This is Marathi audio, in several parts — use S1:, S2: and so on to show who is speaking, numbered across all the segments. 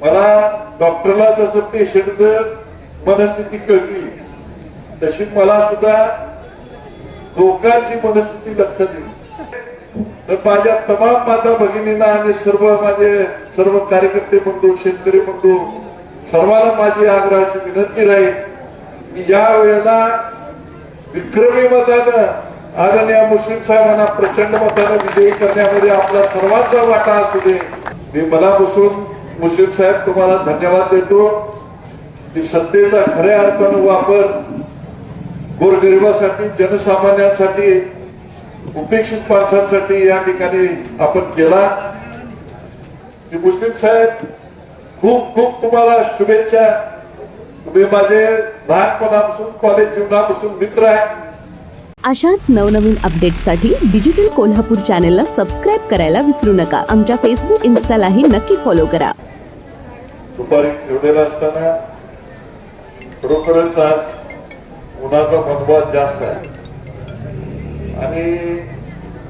S1: मला डॉक्टरला जसं पेशंटचं मनस्थिती कळली तशी मला सुद्धा लोकांची मनस्थिती लक्षात येईल. तर माझ्या तमाम माता भगिनींना आणि सर्व माझे सर्व कार्यकर्ते बंधू शेतकरी बंधू सर्वांना माझी आग्रहाची विनंती राहील की या वेळेला विक्रमी मतानं आदरणीय मुस्लिम साहेबांना प्रचंड मतानं विजयी करण्यामध्ये आपला सर्वांचा वाटा असू दे. मी मनापासून मुस्लिम साहेब तुम्हाला धन्यवाद देतो. की सत्तेचा खऱ्या अर्थानं वापर गोरगरिबासाठी जनसामान्यांसाठी उपेक्षित माणसांसाठी या ठिकाणी आपण केला. की मुस्लिम साहेब खूप खूप तुम्हाला शुभेच्छा. तुम्ही माझे लहानपणापासून कॉलेज जीवनापासून मित्र आहे.
S2: अशाच नवनवीन अपडेट्ससाठी डिजिटल कोल्हापूर चॅनेलला सबस्क्राईब करायला विसरू नका. आमच्या फेसबुक इन्स्टालाही नक्की फॉलो करा.
S1: दुपारी एवढेला असताना खरोखरच आज उन्हाचा मनवाद जास्त आहे. आणि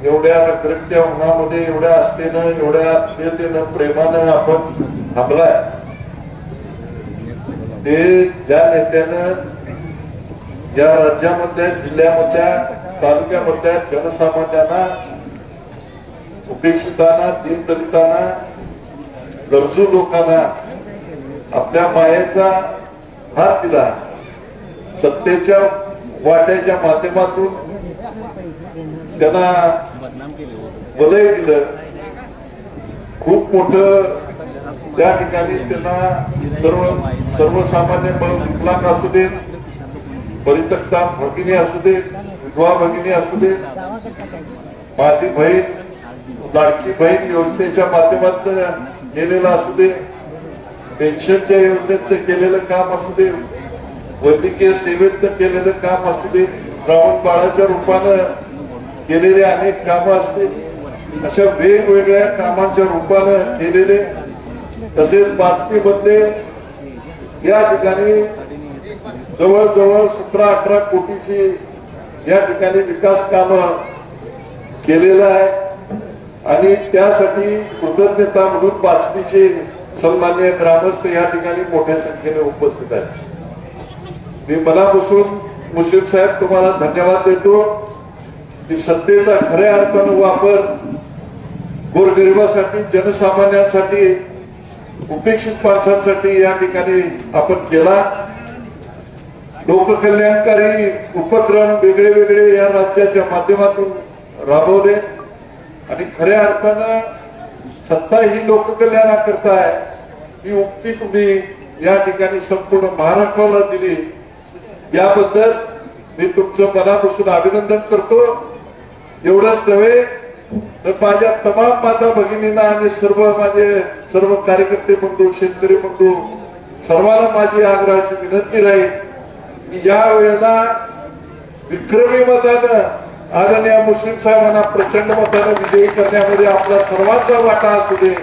S1: एवढ्या रखरखत्या उन्हामध्ये एवढ्या असतेनं एवढ्या आत्मीयतेनं प्रेमानं आपण थांबलाय. ते ज्या नेत्यानं या राज्यामधल्या जिल्ह्यामधल्या तालुक्यामधल्या जनसामान्यांना उपेक्षितांना दीनदलितांना गरजू लोकांना आपल्या मायेचा हात दिला. सत्तेच्या वाट्याच्या माध्यमातून त्यांना वलय दिलं. खूप मोठं त्या ठिकाणी त्यांना सर्व सर्वसामान्य विकलांग असू देत परितक्ता भगिनी असू देत विधवा भगिनी असू देत माझी बहीण लाडकी बहीण योजनेच्या माध्यमात नेलेला असू दे. पेन्शनच्या योजनेत केलेलं काम असू दे वैद्यकीय सेवेत केलेलं काम असू दे श्रावण बाळाच्या रूपानं केलेले अनेक कामं असतील अशा वेगवेगळ्या कामांच्या रूपानं केलेले तसेच बातमीमध्ये या ठिकाणी जवळजवळ सतरा अठरा कोटीची या ठिकाणी विकास कामं केलेलं आहे. आणि त्यासाठी कृतज्ञता म्हणून बाचणीचे सन्मान्य ग्रामस्थ या ठिकाणी मोठ्या संख्येने उपस्थित आहेत. मी मनापासून मुश्रीफ साहेब तुम्हाला धन्यवाद देतो. की सत्तेचा खऱ्या अर्थानं वापर गोरगरिबासाठी जनसामान्यांसाठी उपेक्षित माणसांसाठी या ठिकाणी आपण केला. लोककल्याणकारी उपक्रम वेगळे वेगळे या राज्याच्या माध्यमातून राबवले. आणि खऱ्या अर्थानं सत्ता ही लोककल्याणाकरता आहे. ही उक्ती तुम्ही या ठिकाणी संपूर्ण महाराष्ट्राला दिली. याबद्दल मी तुमचं मनापासून अभिनंदन करतो. एवढंच नव्हे तर माझ्या तमाम माता भगिनींना आणि सर्व माझे सर्व कार्यकर्ते बंधू शेतकरी बंधू सर्वांना माझी आग्रहाची विनंती राहील की या वेळेला विक्रमी मतानं आदरणीय मुस्लिम साहेबांना प्रचंड मतानं विजयी करण्यामध्ये आपला सर्वांचा वाटा असू दे.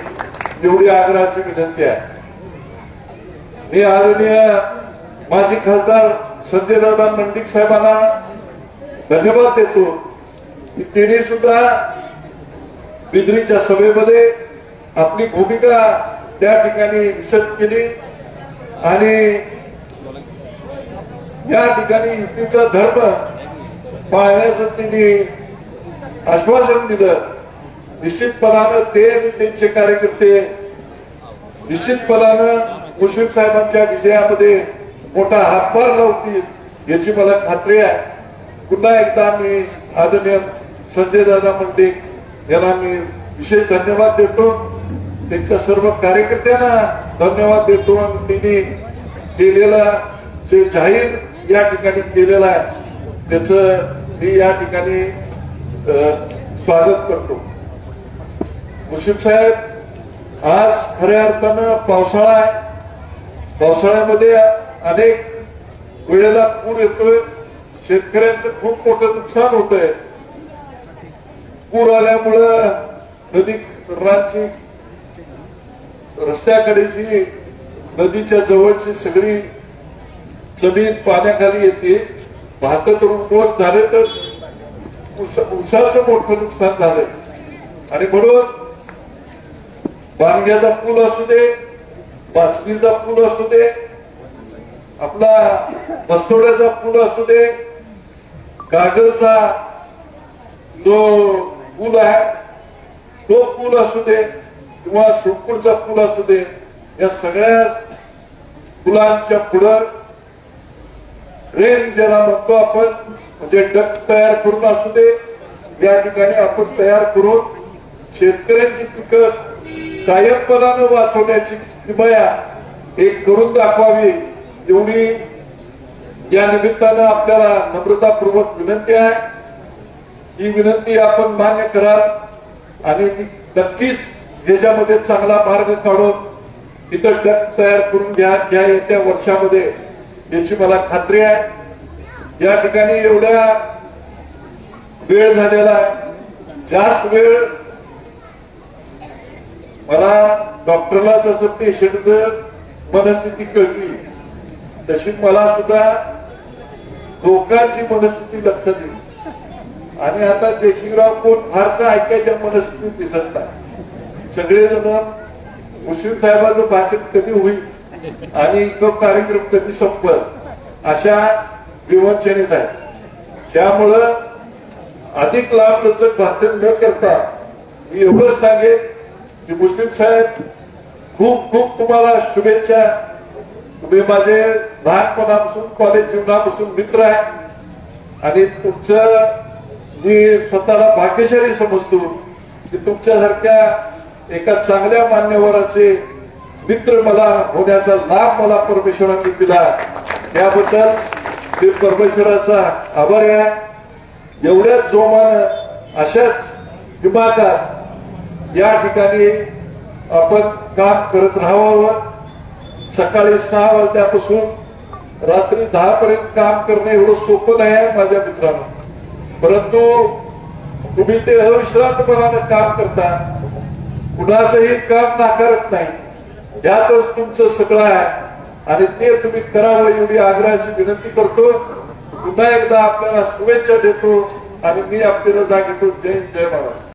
S1: तेवढी आग्रहाची विनंती आहे. मी आदरणीय माजी खासदार संजय दादा मंडिक साहेबांना धन्यवाद देतो की त्यांनी सुद्धा बिद्रीच्या सभेमध्ये आपली भूमिका त्या ठिकाणी विशद केली आणि या ठिकाणी युतीचा धर्म पाळण्याचं तिने आश्वासन दिलं. निश्चितपणानं ते आणि त्यांचे कार्यकर्ते निश्चितपणानं मुश्रीफ साहेबांच्या विजयामध्ये मोठा हातभार लावतील याची मला खात्री आहे. पुन्हा एकदा मी आदरणीय संजय दादा म्हणते यांना मी विशेष धन्यवाद देतो. त्यांच्या सर्व कार्यकर्त्यांना धन्यवाद देतो आणि त्यांनी केलेला जे जाहीर या ठिकाणी केलेला आहे त्याच मी या ठिकाणी स्वागत करतो. मुश्रीफ साहेब आज खऱ्या अर्थानं पावसाळा आहे. पावसाळ्यामध्ये अनेक वेळेला पूर येतोय. शेतकऱ्यांचं खूप मोठं नुकसान होत आहे पूर आल्यामुळं नदी रांची रस्त्याकडेची नदीच्या जवळची सगळी जमीन पाण्याखाली येते. भात तर झाले तर उसाचं मोठं नुकसान झालंय. आणि म्हणून वांग्याचा पूल असू दे वाचणीचा पूल असू दे आपला बस्तोड्याचा पूल असू दे कागलचा जो पूल आहे तो पूल असू दे किंवा शिवपूरचा पूल असू दे या सगळ्या पुलांच्या पुढं रेन ज्याला म्हणतो आपण म्हणजे डक तयार करून असू दे या ठिकाणी आपण तयार करून शेतकऱ्यांची पिकं कायमपणानं वाचवण्याची किमया एक करून दाखवावी. एवढी या निमित्तानं आपल्याला नम्रतापूर्वक विनंती आहे. ही विनंती आपण मान्य कराल आणि नक्कीच ज्याच्यामध्ये चांगला मार्ग काढून इथं डक तयार करून घ्या घ्या येत्या वर्षामध्ये. याची मला खात्री आहे. या ठिकाणी एवढ्या वेळ झालेला आहे. जास्त वेळ मला डॉक्टरला जसं पेशंटचं मनस्थिती कळली तशी मला सुद्धा लोकांची मनस्थिती लक्षात येईल. आणि आता देशिंगराव कोण फारसं ऐकायच्या मनस्थितीत दिसत नाही. सगळेजण मुस्लिम साहेबांचं भाषण कधी होईल आणि तो कार्यक्रम कधी संपल अशा विवंचनेत आहे. त्यामुळं अधिक लांब लचक भाषण न करता मी एवढंच सांगेन की मुस्लिम साहेब खूप खूप तुम्हाला शुभेच्छा. तुम्ही माझे लहानपणापासून कॉलेज जीवनापासून मित्र आहे. आणि तुमचं मी स्वतःला भाग्यशाली समजतो की तुमच्यासारख्या एका चांगल्या मान्यवराचे मित्र मला होण्याचा लाभ मला परमेश्वरांनी दिला. त्याबद्दल मी परमेश्वराचा आभारी आहे. एवढ्याच जोमानं अशाच हिमाकात या ठिकाणी आपण काम करत राहावं. सकाळी सहा वाजल्यापासून रात्री दहा पर्यंत काम करणं एवढं सोपं नाही आहे माझ्या मित्रांनो. परंतु तुम्ही ते अविश्रांतपणानं काम करता. कुणाचंही काम नाकारत नाही. यातच तुमचं सगळं आहे. आणि ते तुम्ही करावं एवढी आग्रहाची विनंती करतो. पुन्हा एकदा आपल्याला शुभेच्छा देतो. आणि मी आपली रजा घेतो जय जय महाराज